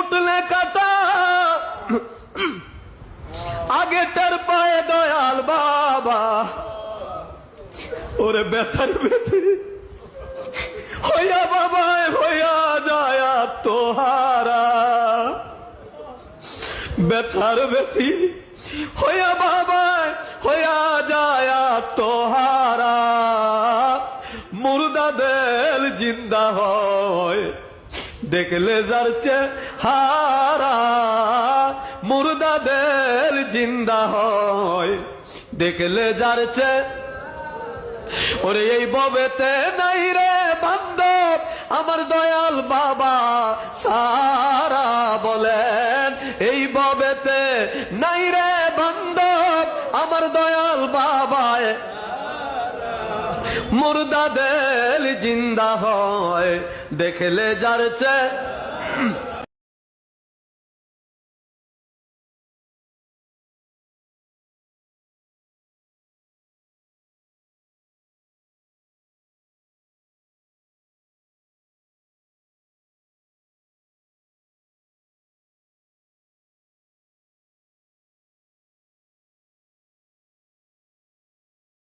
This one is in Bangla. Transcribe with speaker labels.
Speaker 1: উঠলে কাটা। আগে টের পায়ে দয়াল বাবা। ওরে ব্যথার ব্যথি হইয়া বাবা হইয়া যায় তোহারা ব্যথার ব্যথি হইয়া বাবা হইয়া যায় তোহারা মুর্দা দেল জিন্দা হয়। দেখলে যার হারা মুর্দা দেল জিন্দা হয় দেখলে যার ওরে এই ববেতে নাই রে বান্ধব আমার দয়াল বাবা সারা বলেন এই ববেতে নাই রে বান্ধব আমার দয়াল বাবা মুর্দা দেল জিন্দা হয় দেখলে যার চে